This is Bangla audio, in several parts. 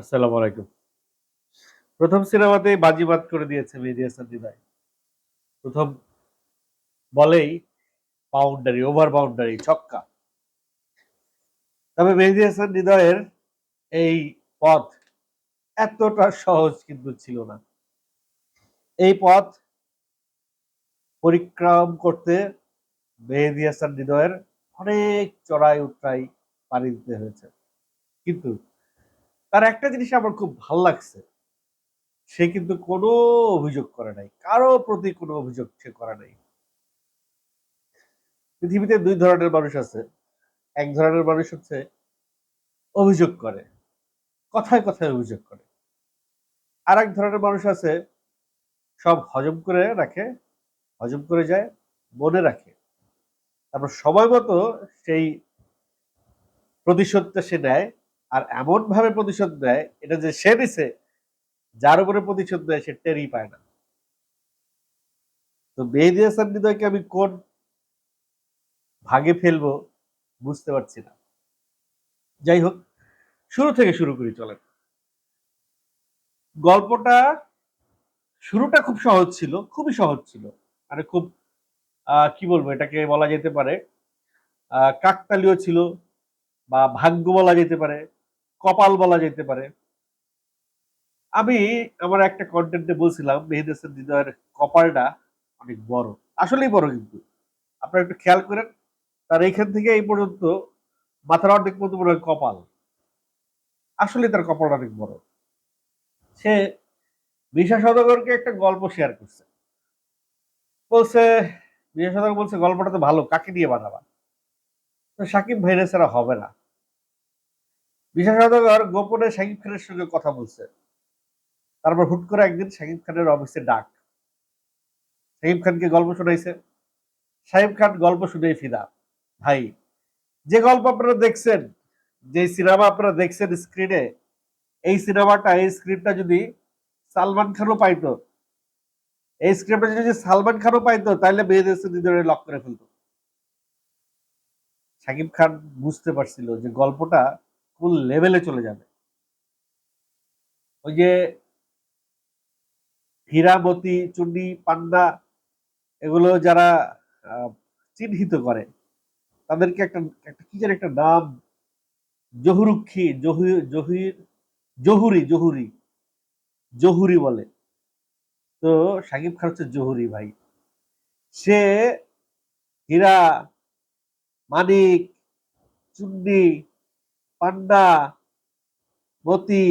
আসসালামু আলাইকুম। প্রথম সিনেমাতেই বাজিমাত করে দিয়েছে মেহেদী হাসান হৃদয় প্রথম বলেই বাউন্ডারি ওভার বাউন্ডারি ছক্কা। তবে মেহেদী হাসান হৃদয়ের এই পথ এতটা সহজ কিন্তু ছিল না। এই পথ পরিক্রম করতে মেহেদী হাসান হৃদয়ের অনেক চড়াই উত্তরাই পাড়ি দিতে হয়েছে। কিন্তু তার একটা জিনিস আমার খুব ভালো লাগছে, সে কিন্তু কোনো অভিযোগ করে নাই, কারও প্রতি কোনো অভিযোগ সে করে নাই। পৃথিবীতে দুই ধরনের মানুষ আছে, এক ধরনের মানুষ হচ্ছে অভিযোগ করে, কথায় কথায় অভিযোগ করে। আর এক ধরনের মানুষ আছে, সব হজম করে রাখে, হজম করে যায়, মনে রাখে। তারপর সময় মতো সেই প্রতিশোধটা সে নেয় আর এমন ভাবে প্রতিশোধ দেয় এটা যে সে দিছে যার উপরে প্রতিশোধ দেয় সে টেরই পায় না। তো মেহেদি হৃদয়কে আমি কোন ভাগে ফেলব বুঝতে পারছি না। যাই হোক শুরু থেকে শুরু করি চলেন। গল্পটা শুরুটা খুব সহজ ছিল খুবই সহজ ছিল। মানে খুব কি বলব এটাকে বলা যেতে পারে আহ, কাকতালীয় ছিল বা ভাগ্য বলা যেতে পারে। কপাল বলা যেতে পারে। আমি আমার একটা কন্টেন্টে বলছিলাম, মেহেদ হাসান হৃদয়ের কপালটা অনেক বড়। আসলেই বড় কিন্তু। আপনারা একটু খেয়াল করেন, তার এইখান থেকে এই পর্যন্ত মাথার অর্ধেক মতো হয় কপাল। আসলে তার কপালটা অনেক বড়। সে বিশা সদাগরকে একটা গল্প শেয়ার করছে। বলছে, বিশা সদাগর বলছে, গল্পটা তো ভালো, কাকে দিয়ে বানাবা? তো সাকিব ভাইরে ছাড়া হবে না। বিশা সদাগর গোপনে সাকিব খানের সঙ্গে কথা বলছে। তারপর হুট করে একদিন শাকিব খানের অফিসে ডাক। শাকিব খানকে গল্প শোনাইছে। শাকিব খান গল্প শুনেই ফিদা। ভাই, যে গল্প আপনারা দেখছেন, যে সিনেমা আপনারা দেখছেন স্ক্রিনে এই সিনেমাটা, এই স্ক্রিপ্টটা যদি সালমান খানও পাইতো, এই স্ক্রিপ্টটা যদি সালমান খানও পাইতো, তাহলে মেয়েদের হৃদয়ে লক করে ফেলতো। শাকিব খান বুঝতে পারছিল যে গল্পটা কোন লেভেলে চলে যাবে। ওই যে হীরামতি চুন্ডি, পান্ডা এগুলো যারা চিহ্নিত করে, তাদেরকে একটা কি যেন একটা নাম, জহুরুক্ষী জহুর জহির জহুরি জহুরি জহুরি বলে। তো সাকিব খান হচ্ছে জহুরি ভাই। সে হীরা, মানিক, চুন্ডি পান্ডা মতি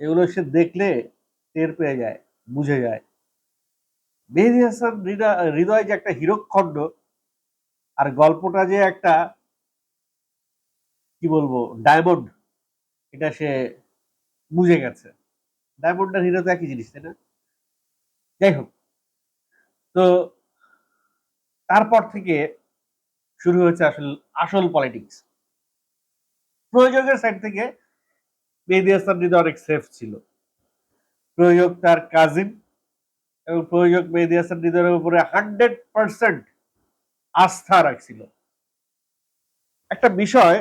এগুলো সে দেখলে টের পেয়ে যায়, বুঝে যায়। মেহেদি হাসান হৃদয় যে একটা হীরকখণ্ড আর গল্পটা যে একটা, কি বলব ডায়মন্ড এটা সে বুঝে গেছে। ডায়মন্ড আর হিরো তো একই জিনিস, তাই না? যাই হোক, তো তারপর থেকে শুরু হয়েছে আসল আসল পলিটিক্স প্রয়োজকের সাইড থেকে মেহেদি হাসান হৃদয় অনেক সেফ ছিল। প্রয়োজক তার কাজিন এবং প্রয়োজক মেহেদি হাসান হৃদয়ের উপরে হান্ড্রেড পার্সেন্ট আস্থা রাখছিল। একটা বিষয়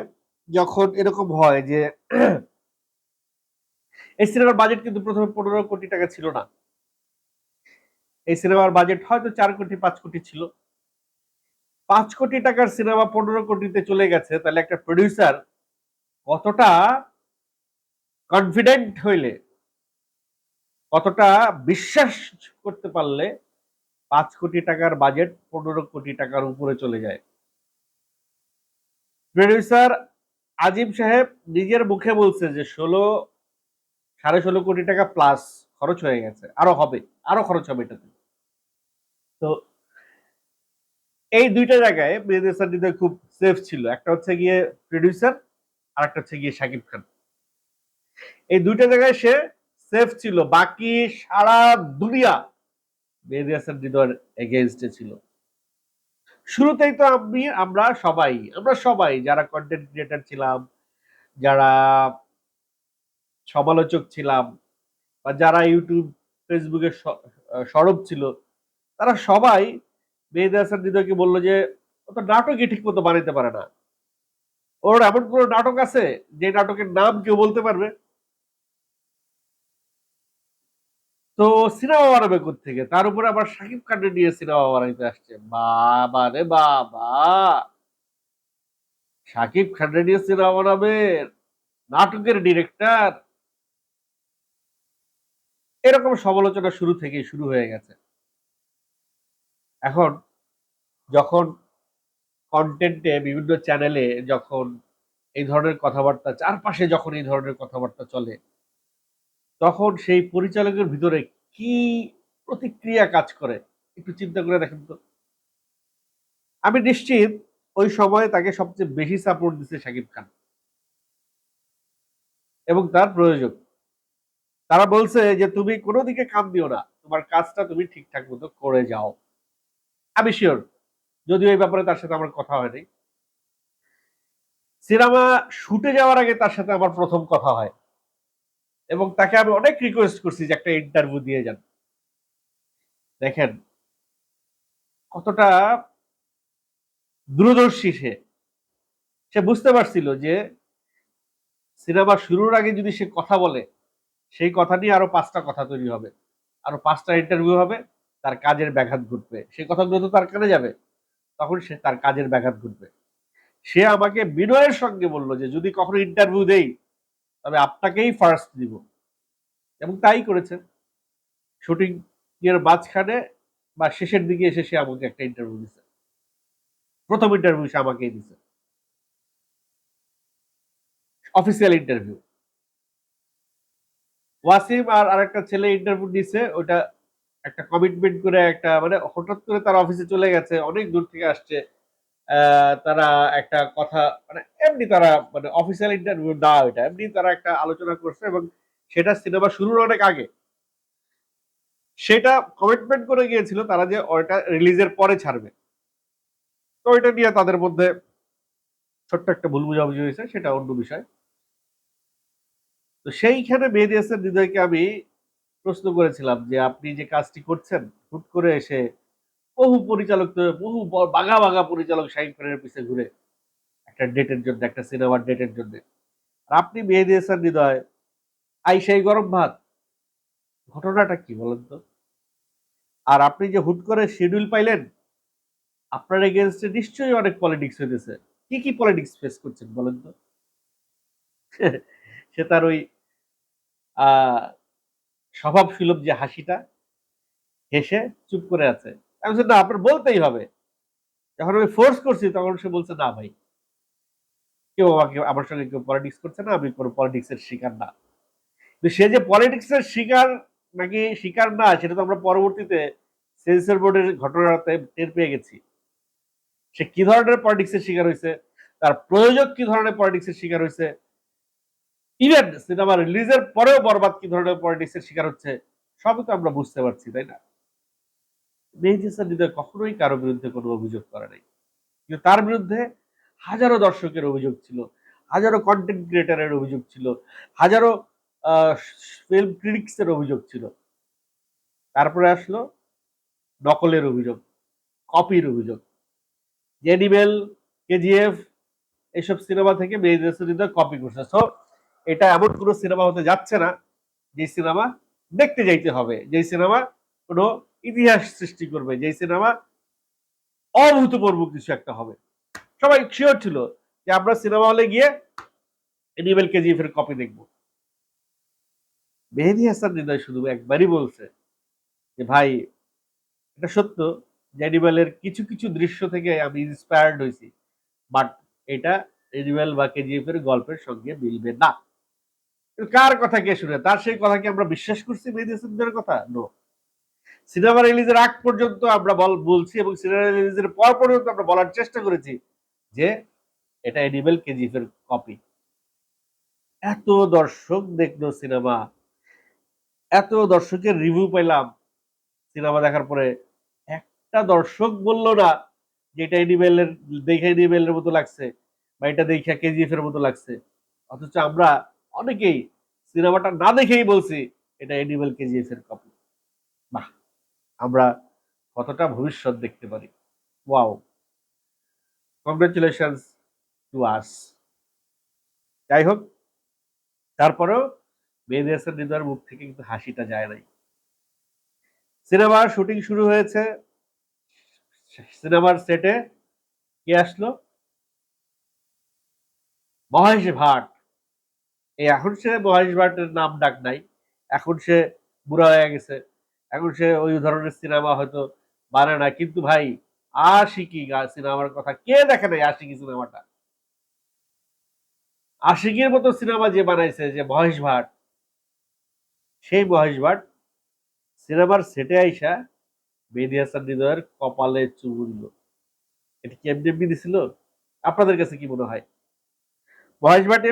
যখন এরকম হয় যে, এই সিনেমার বাজেট কিন্তু প্রথমে পনেরো কোটি টাকা ছিল না। এই সিনেমার বাজেট হয়তো চার কোটি, পাঁচ কোটি ছিল। পাঁচ কোটি টাকার সিনেমা পনেরো কোটিতে চলে গেছে, তাহলে একটা প্রডিউসার কতটা কনফিডেন্ট হইলে, কতটা বিশ্বাস করতে পারলে পাঁচ কোটি টাকার বাজেট পনেরো কোটি টাকার উপরে চলে যায়? প্রডিউসার আজিম সাহেব নিজের মুখে বলছে যে ষোলো, সাড়ে ষোলো কোটি টাকা প্লাস খরচ হয়ে গেছে। আরও হবে, আরও খরচ হবে এটাতে। তো এই দুইটা জায়গায় হৃদয় খুব সেফ ছিল। একটা হচ্ছে গিয়ে প্রডিউসার আর হচ্ছে গিয়ে শাকিব খান। এই দুইটা জায়গায় সে সেফ ছিল। বাকি সারা দুনিয়া মেহেদি ছিল। শুরুতেই তো আমি, আমরা সবাই আমরা সবাই যারা কন্টেন্ট ক্রিয়েটার ছিলাম, যারা সমালোচক ছিলাম, বা যারা ইউটিউব ফেসবুকে সরব ছিল, তারা সবাই মেহেদি হাসান হৃদয়কে বলল যে, ও তো নাটকই ঠিক মতো বানাইতে পারে না। ওর এমন কোনো নাটক আছে যে নাটকের নাম কেউ বলতে পারবে? তো সিনেমা বানাবে থেকে তার উপরে আবার শাকিব খানের নিয়ে সিনেমা বানাইতে আসছে। বাবা রে বাবা! শাকিব খানের নিয়ে সিনেমা বানাবে? নাটকের ডিরেক্টর? এরকম সমালোচনা শুরু থেকেই শুরু হয়ে গেছে। এখন যখন কন্টেন্টে বিভিন্ন চ্যানেলে যখন এই ধরনের কথাবার্তা চারপাশে যখন এই ধরনের কথাবার্তা চলে, তখন সেই পরিচালকের ভিতরে কি প্রতিক্রিয়া কাজ করে? একটু চিন্তা করে দেখেন তো। আমি নিশ্চিত ওই সময় তাকে সবচেয়ে বেশি সাপোর্ট দিচ্ছে শাকিব খান। এবং তার প্রয়োজন তারা বলছে যে, তুমি কোনো দিকে কাম দিও না। তোমার কাজটা তুমি ঠিকঠাক মতো করে যাও। আমি শিওর যদিও এই ব্যাপারে তার সাথে আমার কথা হয়নি। সিনেমা শুটে যাওয়ার আগে তার সাথে আমার প্রথম কথা হয়। এবং তাকে আমি অনেক রিকোয়েস্ট করছি যে একটা ইন্টারভিউ দিয়ে যান। দেখেন, কতটা দূরদর্শী সে। সে বুঝতে পারছিল যে সিনেমা শুরুর আগে যদি সে কথা বলে, সেই কথা নিয়ে আরও পাঁচটা কথা তৈরি হবে। আরও পাঁচটা ইন্টারভিউ হবে, তার কাজের ব্যাঘাত ঘটবে। সেই কথাগুলো তো তার কানে যাবে। তখন সে তার কাজের ব্যাঘাত ঘটবে। সে আমাকে বিনয়ের সঙ্গে বলল যে, যদি কখনো ইন্টারভিউ দেই, তবে আপনাকেই ফার্স্ট দিব। এবং তাই করেছে। শুটিং এর মাঝখানে বা শেষের দিকে এসে সে আমাকে একটা ইন্টারভিউ দিছে। প্রথম ইন্টারভিউ সে আমাকেই দিছে। অফিসিয়াল ইন্টারভিউ ওয়াসিম আর আরেকটা ছেলে ইন্টারভিউ দিছে, ওটা একটা কমিটমেন্ট করে একটা মানে হঠাৎ করে তার অফিসে চলে গেছে, অনেক দূর থেকে আসছে। তারা একটা কথা মানে এমনি তারা মানে অফিসিয়াল ইন্টারভিউ না ওইটা, এমনি তারা একটা আলোচনা করছে এবং সেটা সিনেমা শুরুর অনেক আগে। সেটা কমিটমেন্ট করে গিয়েছিল তারা যে ওইটা রিলিজের পরে ছাড়বে। তো ওইটা নিয়ে তাদের মধ্যে ছোট্ট একটা ভুল বুঝাবুঝি হয়েছে, সেটা অন্য বিষয়। তো সেইখানে মেহেদি হৃদয়কে আমি প্রশ্ন করেছিলাম যে আপনি যে কাজটি করছেন, হুট করে এসে বহু পরিচালক, বহু বাঘা বাঘা পরিচালক শাহিন খানের পিছিয়ে ঘুরে একটা ডেটের জন্য, একটা সিনেমার ডেটের জন্য। আর আপনি মেহেদি দিয়েছেন হৃদয়, আই সেই গরম ভাত, ঘটনাটা কি বলেন তো? আর আপনি যে হুট করে শিডিউল পাইলেন, আপনার এগেনস্টে নিশ্চয়ই অনেক পলিটিক্স হইতেছে। কি কি পলিটিক্স ফেস করছেন বলেন তো? সে তার ওই স্বভাব সুলভ যে হাসিটা, হেসে চুপ করে আছে। আমি না, আপনার বলতেই হবে। যখন আমি ফোর্স করছি, তখন সে বলছে, না ভাই। কেউ আমাকে, আমার সঙ্গে কেউ পলিটিক্স করছে না, আমি কোনো পলিটিক্সের শিকার না। সে যে পলিটিক্সের শিকার নাকি শিকার না, সেটা তো আমরা পরবর্তীতে সেন্সর বোর্ডের ঘটনাতে টের পেয়ে গেছি। সে কি ধরনের পলিটিক্সের শিকার হয়েছে, তার প্রয়োজক কি ধরনের পলিটিক্সের শিকার হয়েছে ইভেন সিনেমা রিলিজের পরেও বরবাদ কি ধরনের পলিটিক্সের শিকার হচ্ছে, সবই তো আমরা বুঝতে পারছি, তাই না? মেহেদি হাসান হৃদয় কখনোই কারও বিরুদ্ধে কোনো অভিযোগ করে নাই। কিন্তু তার বিরুদ্ধে হাজারো দর্শকের অভিযোগ ছিল, হাজারো কন্টেন্ট ক্রিয়েটারের অভিযোগ ছিল, হাজারো ফিল্ম ক্রিটিক্সের অভিযোগ ছিল। তারপরে আসলো নকলের অভিযোগ কপির অভিযোগ। জেনিমেল কেজিএফ এইসব সিনেমা থেকে মেহেদি হাসান হৃদয় কপি করছে। সো এটা এমন কোনো সিনেমা হতে যাচ্ছে না যে সিনেমা দেখতে যাইতে হবে যে সিনেমা কোনো ইতিহাস সৃষ্টি করবে যে সিনেমা অভূতপূর্ব কিছু একটা হবে। সবাই শিওর ছিল যে আমরা সিনেমা হলে গিয়ে এনিমেল কেজিএফ এর কপি দেখব। মেহেদি হাসান হৃদয় শুধু একবারই বলছে যে, ভাই, এটা সত্য যে অ্যানিমেলের কিছু কিছু দৃশ্য থেকে আমি ইন্সপায়ার্ড হয়েছি বাট এটা এনিমেল বা কেজিএফ এর গল্পের সঙ্গে মিলবে না। কার কথা কে শুনে? তার সেই কথা কি আমরা বিশ্বাস করছি মেহেদি কথা? নো সিনেমা রিলিজের আগ পর্যন্ত আমরা বল, বলছি এবং সিনেমা রিলিজের পর পর্যন্ত আমরা বলার চেষ্টা করেছি যে এটা এনিমেল কেজিএফ এর কপি এত দর্শক দেখল সিনেমা, এত দর্শকের রিভিউ পেলাম সিনেমা দেখার পরে। একটা দর্শক বলল না যে এটা এনিমেলের দেখে এনিমেলের মতো লাগছে বা এটা দেখে কেজিএফ এর মতো লাগছে। অথচ আমরা অনেকেই সিনেমাটা না দেখেই বলছি এটা এনিমেল কেজিএফ এর কপি বাহ, আমরা কতটা ভবিষ্যৎ দেখতে পারি। ওয়াও কংগ্রেচুলেশন টু আস যাই হোক, তারপরেও মেহেদি হাসান হৃদয়ের মুখ থেকে কিন্তু হাসিটা যায় নাই। সিনেমার শুটিং শুরু হয়েছে। সিনেমার সেটে কে আসলো? মহেশ ভাট। এখন সে মহেশ ভাটের নাম ডাক নাই। এখন সে বুড়া হয়ে গেছে। এখন সে ওই ধরনের সিনেমা হয়তো মানে না। কিন্তু ভাই, আশিকি সিনেমার কথা কে দেখে নাই আশিকি সিনেমাটা আশিকের মতো সিনেমা যে বানাইছে যে মহেশ ভাট, সেই মহেশ ভাট সিনেমার সেটে আইসা মেহেদি হাসান হৃদয়ের কপালে চুমু দিল এটা কি এমনি এমনি দিছিল? আপনাদের কাছে কি মনে হয়?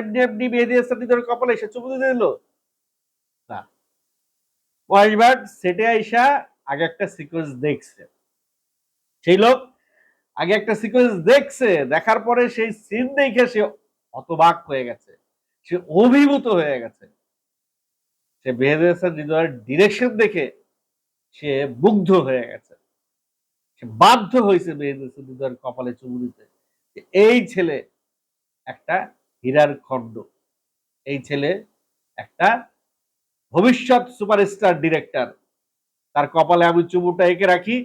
এমনি এমনি মেহেদি হাসান কপালে এসে চুমু দিয়ে দিল। না। সেটে আইসা আগে একটা সিকোয়েন্স দেখছে। সেই লোক আগে একটা সিকোয়েন্স দেখছে, দেখার পরে সেই সিন দেখে সে হতবাক হয়ে গেছে। সে অভিভূত হয়ে গেছে। সে মেহেদি হাসান ডিরেকশন দেখে সে মুগ্ধ হয়ে গেছে। সে বাধ্য হয়েছে মেহেদি হাসান কপালে চুমু দিতে। এই ছেলে একটা হীরার খণ্ড। এই ছেলে একটা ভবিষ্যৎ সুপারস্টার ডিরেক্টর। তার কপালে আমি চুমুটা এঁকে রাখি।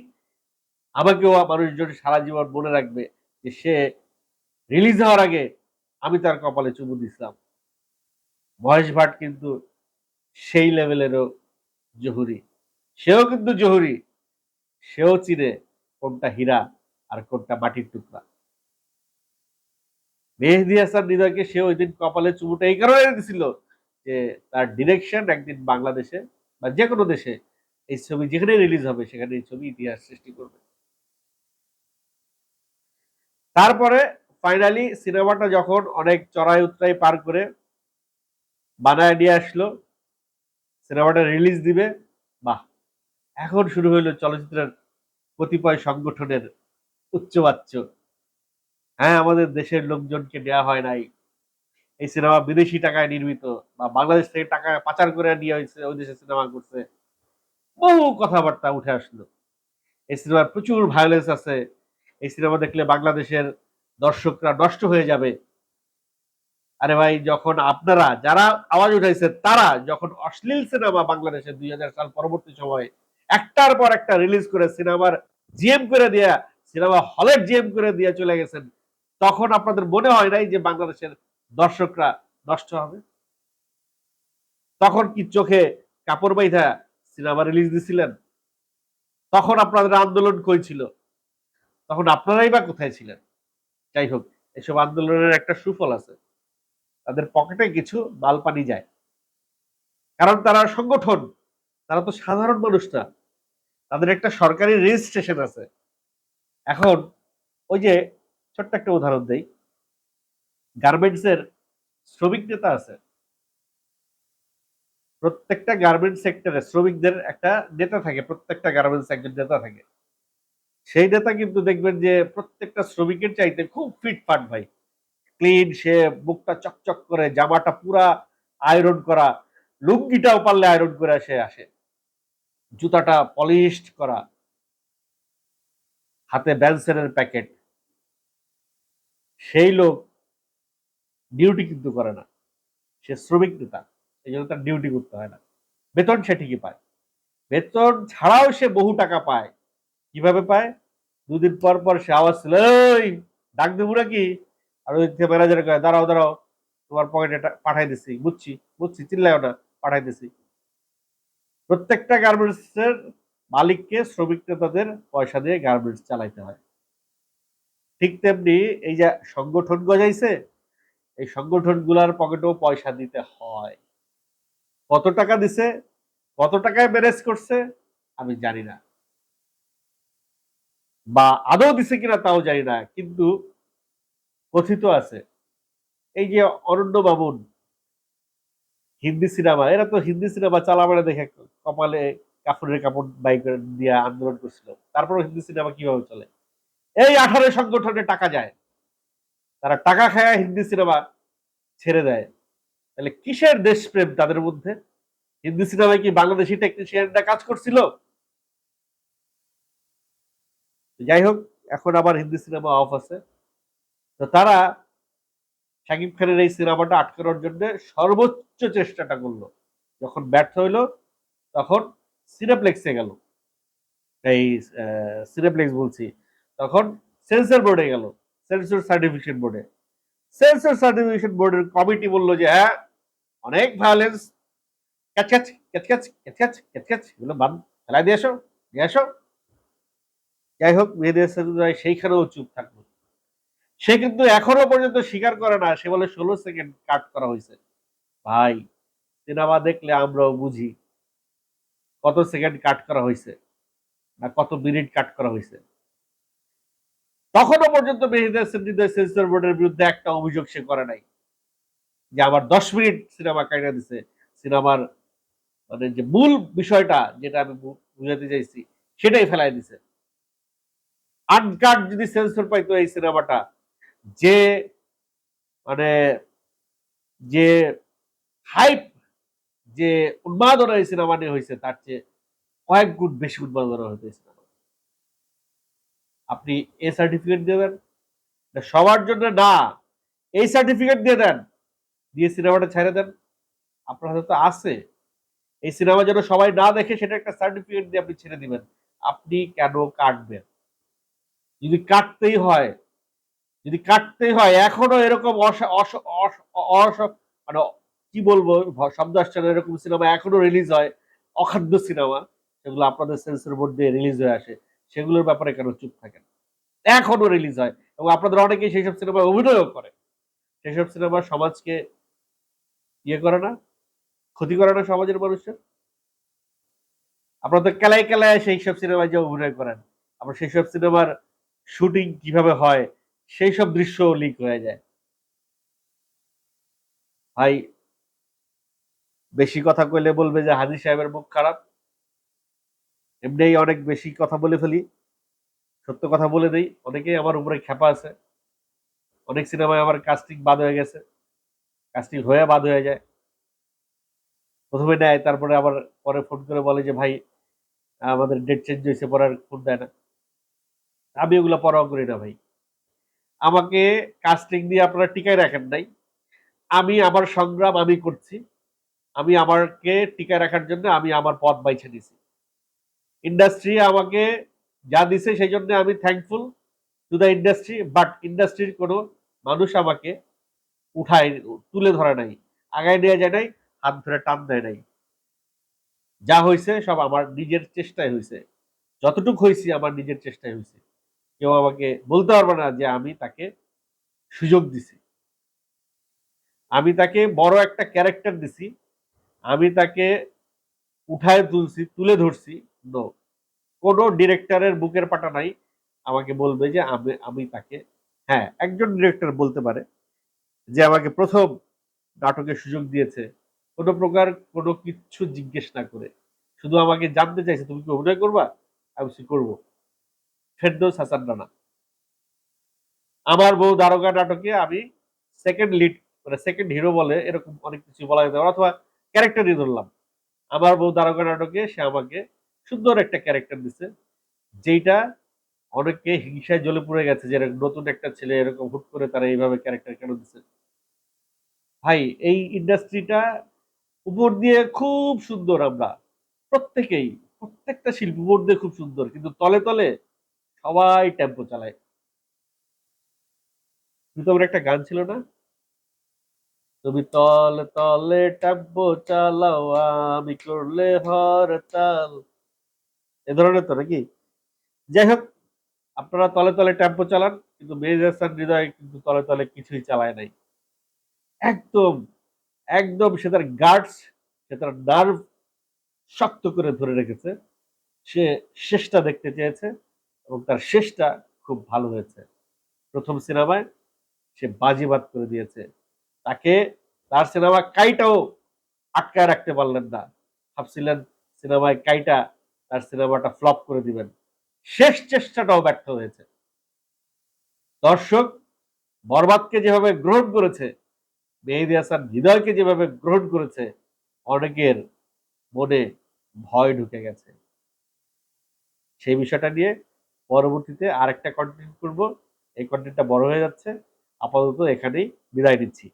আমাকেও মানুষজন সারা জীবন মনে রাখবে যে সে রিলিজ হওয়ার আগে আমি তার কপালে চুমু দিছিলাম মহেশ ভাট কিন্তু সেই লেভেলেরও জহুরি। সেও কিন্তু জহুরি। সেও চিনে কোনটা হীরা আর কোনটা মাটির টুকরা। মেহেদি হাসান হৃদয়কে সে ওই দিন কপালে চুমুটা এই কারণে দিছিল যে তার ডিরেকশন একদিন বাংলাদেশে বা যে কোনো দেশে এই ছবি যেখানে রিলিজ হবে, সেখানে এই ছবি ইতিহাস সৃষ্টি করবে। তারপরে ফাইনালি সিনেমাটা যখন অনেক চড়াই উত্তরাই পার করে বানায় নিয়ে আসলো, সিনেমাটা রিলিজ দিবে, বাহ! এখন শুরু হইল চলচ্চিত্রের কতিপয় সংগঠনের উচ্চবাচ্য। হ্যাঁ আমাদের দেশের লোকজনকে দেওয়া হয় নাই। এই সিনেমা বিদেশি টাকায় নির্মিত বা বাংলাদেশ থেকে টাকা পাচার করে নিয়ে হয়েছে, ওই দেশে সিনেমা করছে। বহু কথাবার্তা উঠে আসলো। এই সিনেমার প্রচুর ভায়োলেন্স আছে। এই সিনেমা দেখলে বাংলাদেশের দর্শকরা নষ্ট হয়ে যাবে। আরে ভাই, যখন আপনারা, যারা আওয়াজ উঠাইছে, তারা যখন অশ্লীল সিনেমা বাংলাদেশে দুই হাজার সাল পরবর্তী সময়ে একটার পর একটা রিলিজ করে সিনেমার জিএম করে দেয়া, সিনেমা হলের জিএম করে দিয়ে চলে গেছেন তখন আপনাদের মনে হয় নাই যে বাংলাদেশের দর্শকরা নষ্ট হবে? তখন কি চোখে কাপড় বাইধা সিনেমা রিলিজ দিছিলেন? তখন আপনাদের আন্দোলন কই ছিল? তখন আপনারাই বা কোথায় ছিলেন? যাই হোক, এসব আন্দোলনের একটা সুফল আছে। তাদের পকেটে কিছু মাল পানি যায়। কারণ তারা সংগঠন, তারা তো সাধারণ মানুষ না তাদের একটা সরকারি রেজিস্ট্রেশন আছে। এখন ওই যে ছোট্ট একটা উদাহরণ দেই। গার্মেন্টস এর শ্রমিক নেতা আছে। প্রত্যেকটা গার্মেন্টস সেক্টরে শ্রমিকদের একটা নেতা থাকে, প্রত্যেকটা গার্মেন্টস একজন নেতা থাকে। সেই নেতা কিন্তু দেখবেন যে প্রত্যেকটা শ্রমিকের চাইতে খুব ফিটফাট ভাই। ক্লিন সে মুখটা চকচক করে, জামাটা পুরা আয়রন করা, লুঙ্গিটাও পারলে আয়রন করে সে আসে। জুতাটা পলিশড করা। হাতে ব্যান্সেনের প্যাকেট। সেই লোক ডিউটি কিন্তু করে না। সে শ্রমিক নেতা, এই জন্য তার ডিউটি করতে হয় না। বেতন সে ঠিকই পায়। বেতন ছাড়াও সে বহু টাকা পায়। কীভাবে পায়? দুদিন পর পর সে আওয়াজ ছিল ডাক দেবো নাকি? আর ওই থেকে ম্যানেজার কয়, দাঁড়াও দাঁড়াও, তোমার পকেটে পাঠাই দিছি, বুঝছি বুঝছি চিল্লায় না, পাঠাই দিছি। প্রত্যেকটা গার্মেন্টসের মালিককে শ্রমিক নেতাদের পয়সা দিয়ে গার্মেন্টস চালাইতে হয়। ঠিক তেমনি এই যে সংগঠন গজাইছে, এই সংগঠনগুলার পকেটেও পয়সা দিতে হয়। কত টাকা দিছে, কত টাকায় ম্যানেজ করছে, আমি জানি না। বা আদৌ দিছে কিনা তাও জানি না, কিন্তু কথিত আছে। এই যে অরণ্য বাবুন হিন্দি সিনেমা, এরা তো হিন্দি সিনেমা চালাবারে দেখে কপালে কাপড়ের কাপড় বাইক দিয়ে আন্দোলন করছিল। তারপর হিন্দি সিনেমা কীভাবে চলে? এই আঠারো সংগঠনে টাকা যায়। তারা টাকা খায়, হিন্দি সিনেমা ছেড়ে দেয়। তাহলে কিসের দেশপ্রেম তাদের মধ্যে? হিন্দি সিনেমায় কি বাংলাদেশি টেকনিশিয়ানরা কাজ করছিল? যাই হোক, এখন আবার হিন্দি সিনেমা অফ আছে। তো তারা শাকিব খানের এই সিনেমাটা আটকানোর জন্য সর্বোচ্চ চেষ্টাটা করল। যখন ব্যর্থ হইল, তখন সিনেপ্লেক্সে গেল। এই সিনেপ্লেক্স বলছি। তখন সেন্সর বোর্ডে গেল সেন্সর সার্টিফিকেশন বোর্ডে সেন্সর সার্টিফিকেশন বোর্ডের কমিটি বলল যে হ্যাঁ অনেক ভায়োলেন্স ক্যাচ ক্যাচ ক্যাচ ক্যাচ ক্যাচ ক্যাচ ক্যাচ এগুলো দিয়ে যাই হোক সেইখানেও চুপ থাকল। সে কিন্তু এখনও পর্যন্ত স্বীকার করে না, সে বলে, ষোলো সেকেন্ড কাট করা হয়েছে। ভাই, সিনেমা দেখলে আমরাও বুঝি কত সেকেন্ড কাট করা হয়েছে, না কত মিনিট কাট করা হয়েছে। তখনও পর্যন্ত মেহেদি হাসান সেন্সর বোর্ডের বিরুদ্ধে একটা অভিযোগ সে করে নাই। যে আমার দশ মিনিট সিনেমা কাটা দিছে। সিনেমার মানে যে মূল বিষয়টা যেটা আমি বুঝাতে চাইছি, সেটাই ফেলাই দিছে। আনকাট যদি সেন্সর পাইতো এই সিনেমাটা, যে মানে যে হাইপ, যে উন্মাদনা এই সিনেমা নিয়ে হয়েছে তার চেয়ে কয়েক গুণ বেশি উন্মাদনা হতো আপনি এ সার্টিফিকেট দিয়ে দেন। সবার জন্য না। এই সার্টিফিকেট দিয়ে দেন। দিয়ে সিনেমাটা ছেড়ে দেন। আপনার হাতে তো আছে। এই সিনেমা যেন সবাই না দেখে, সেটা একটা সার্টিফিকেট দিয়ে আপনি ছেড়ে দিবেন। আপনি কেন কাটবেন? যদি কাটতেই হয়, যদি কাটতেই হয়, এখনও এরকম মানে কি বলব, শব্দ আসছে এরকম সিনেমা এখনও রিলিজ হয়। অখাদ্য সিনেমা। সেগুলো আপনাদের সেন্সর বোর্ড দিয়ে রিলিজ হয়ে আসে। সেগুলোর ব্যাপারে কেন চুপ থাকেন? এখনও রিলিজ হয়। এবং আপনাদের অনেকেই সেই সব সিনেমায় অভিনয়ও করে। সেসব সিনেমা সমাজকে ইয়ে করে না? ক্ষতি করে না সমাজের মানুষের? আপনারা তো কেলায় কেলায় সেই সব সিনেমায় যে অভিনয় করেন। আবার সেই সব সিনেমার শুটিং কীভাবে হয়? সেই সব দৃশ্য লিক হয়ে যায়। ভাই, বেশি কথা কইলে বলবে যে হাজি সাহেবের মুখ খারাপ। এমনিই অনেক বেশি কথা বলে ফেলি, সত্য কথা বলে দেই। অনেকেই আমার উপরে খেপা আছে। অনেক সিনেমায় আমার কাস্টিং বাদ হয়ে গেছে। কাস্টিং হয়ে বাদ হয়ে যায়। প্রথমে নেয়, তারপরে আবার পরে ফোন করে বলে যে, ভাই, আমাদের ডেট চেঞ্জ হয়েছে, পরে আর ফোন দেয় না। আমি ওগুলো পরোয়া করি না ভাই। আমাকে কাস্টিং দিয়ে আপনারা টিকায় রাখেন নাই। আমি আমার সংগ্রাম আমি করছি। আমি আমাকে টিকায় রাখার জন্য আমি আমার পথ বাইছে নিছি। ইন্ডাস্ট্রি আমাকে যা দিছে সেই জন্য আমি thankful to the industry but ইন্ডাস্ট্রির কোনো মানুষ আমাকে উঠায়, তুলে ধরে নাই, আগায় নিয়ে যায় নাই, হাত ধরে টান দেয় নাই। যা হয়েছে সব আমার নিজের চেষ্টায় হয়েছে যতটুকু হয়েছি আমার নিজের চেষ্টায় হয়েছে কেউ আমাকে বলতে পারবে না যে আমি তাকে সুযোগ দিছি। আমি তাকে বড় একটা ক্যারেক্টার দিছি। আমি তাকে উঠায় তুলছি, তুলে ধরছি। নো কোনো ডিরেক্টরের বুকের পাটা নাই। আমাকে বলবে যে, আমি আমি তাকে হ্যাঁ একজন ডিরেক্টর বলতে পারে, যে আমাকে প্রথম নাটকের সুযোগ দিয়েছে। কোনো প্রকার কোনো কিচ্ছু জিজ্ঞেস না করে। শুধু আমাকে জানতে চাইছে, তুমি কি অভিনয় করবা? আমি সে করব। ফেরদৌস হাসান রানা। আমার বউ দারোগা নাটকে আমি সেকেন্ড লিড মানে সেকেন্ড হিরো বলে এরকম অনেক কিছু বলা যেতে পারে, অথবা ক্যারেক্টারই ধরলাম। আমার বউ দারোগা নাটকে সে আমাকে সুন্দর একটা ক্যারেক্টার দিছে যেটা অনেককে হিংসায় জ্বলে পড়ে গেছে যে নতুন একটা ছেলে এরকম হুট করে তারা এইভাবে ক্যারেক্টার কেন দিছে। ভাই, এই ইন্ডাস্ট্রিটা উপর দিয়ে খুব সুন্দর আমরা। প্রত্যেকেই, প্রত্যেকটা শিল্প উপর দিয়ে খুব সুন্দর, কিন্তু তলে তলে সবাই টেম্পো চালায়। তোমার একটা গান ছিল না? তুমি তলে তলে টেম্পো চালাও, আমি করলে হরতাল। এ ধরনের তো নাকি? যাই হোক, আপনারা তলে তলে টেম্পো চালান, কিন্তু মেজাসান হৃদয় কিন্তু তলে তলে কিছুই চালায় নাই। একদম একদম সে তার গার্ডস সে তার নার্ভ শক্ত করে ধরে রেখেছে। সে শেষটা দেখতে চেয়েছে এবং তার শেষটা খুব ভালো হয়েছে। প্রথম সিনেমায় সে বাজিবাদ করে দিয়েছে। তাকে তার সিনেমা কাইটাও আটকায় রাখতে পারলেন না। ভাবছিলেন সিনেমায় কাইটা তার সিনেমাটা ফ্লপ করে দিবেন। শেষ চেষ্টাটাও ব্যর্থ হয়েছে। দর্শক, বরবাদকে যেভাবে গ্রহণ করেছে, মেহেদি হাসান হৃদয়কে যেভাবে গ্রহণ করেছে, অনেকের মনে ভয় ঢুকে গেছে। সেই বিষয়টা নিয়ে পরবর্তীতে আরেকটা কন্টেন্ট করব। এই কন্টেন্টটা বড় হয়ে যাচ্ছে। আপাতত এখানেই বিদায় নিচ্ছি।